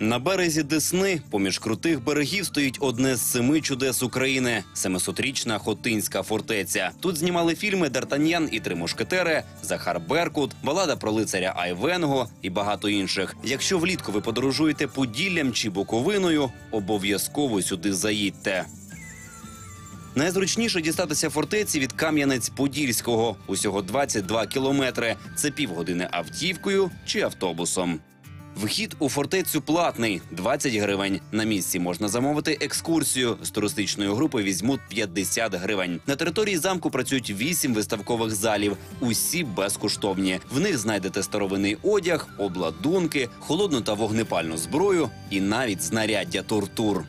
На березі Десни, поміж крутих берегів, стоїть одне з семи чудес України – 700-річна Хотинська фортеця. Тут знімали фільми «Д'Артаньян і три мушкетери, Захар Беркут, балада про лицаря Айвенго і багато інших. Якщо влітку ви подорожуєте Поділлям чи Буковиною, обов'язково сюди заїдьте. Найзручніше дістатися фортеці від Кам'янець-Подільського. Усього 22 кілометри. Це півгодини автівкою чи автобусом. Вхід у фортецю платний 20 гривень. На місці можна замовити екскурсію. З туристичної групи візьмуть 50 гривень. На території замку працюють 8 виставкових залів. Усі безкоштовні. В них знайдете старовинний одяг, обладунки, холодну та вогнепальну зброю і навіть знаряддя тортур.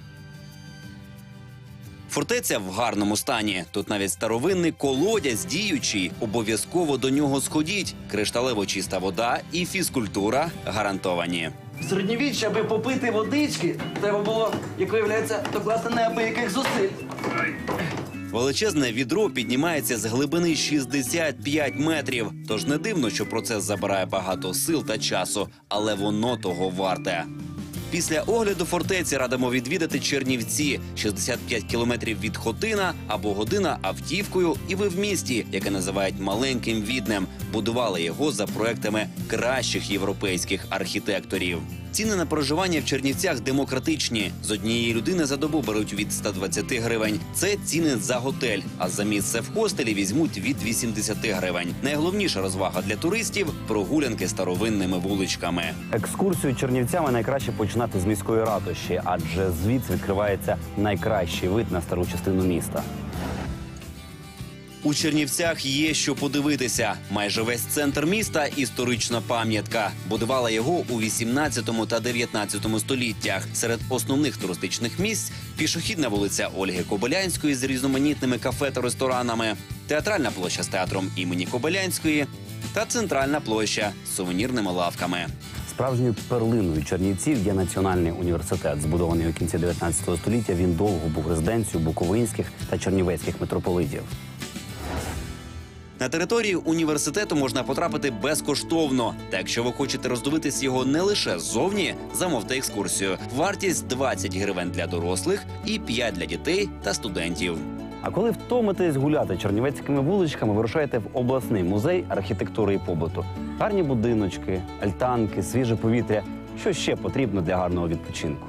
Фортеця в гарному стані. Тут навіть старовинний колодязь діючий. Обов'язково до нього сходіть. Кришталево чиста вода і фізкультура гарантовані. В середньовіччі, аби попити водички, треба було, як виявляється, докласти неабияких зусиль. Величезне відро піднімається з глибини 65 метрів. Тож не дивно, що процес забирає багато сил та часу, але воно того варте. Після огляду фортеці радимо відвідати Чернівці 65 кілометрів від Хотина або година автівкою, і ви в місті, яке називають маленьким віднем. Будували його за проектами кращих європейських архітекторів. Ціни на проживання в Чернівцях демократичні. З однієї людини за добу беруть від 120 гривень. Це ціни за готель. А за місце в хостелі візьмуть від 80 гривень. Найголовніша розвага для туристів прогулянки старовинними вуличками. Екскурсію Чернівцями найкраще починати з міської ратуші, адже звідси відкривається найкращий вид на стару частину міста. У Чернівцях є що подивитися. Майже весь центр міста історична пам'ятка. Будувала його у 18 та 19 століттях. Серед основних туристичних місць пішохідна вулиця Ольги Кобилянської з різноманітними кафе та ресторанами, театральна площа з театром імені Кобилянської та центральна площа з сувенірними лавками. Справжньою перлиною Чернівців є Національний університет, збудований у кінці 19 століття. Він довго був резиденцією буковинських та чернівецьких митрополитів. На території університету можна потрапити безкоштовно. Та якщо ви хочете роздивитись його не лише ззовні, замовте екскурсію. Вартість 20 гривень для дорослих і 5 для дітей та студентів. А коли втомитесь гуляти чернівецькими вуличками, вирушаєте в обласний музей архітектури і побуту. Гарні будиночки, альтанки, свіже повітря. Що ще потрібно для гарного відпочинку?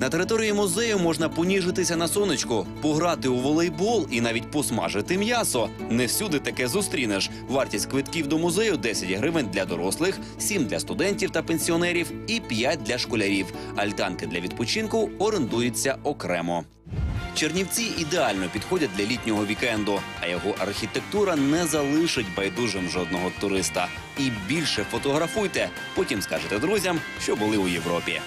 На території музею можна поніжитися на сонечку, пограти у волейбол і навіть посмажити м'ясо. Не всюди таке зустрінеш. Вартість квитків до музею 10 гривень для дорослих, 7 для студентів та пенсіонерів і 5 для школярів. Альтанки для відпочинку орендуються окремо. Чернівці ідеально підходять для літнього вікенду, а його архітектура не залишить байдужим жодного туриста. І більше фотографуйте, потім скажете друзям, що були у Європі.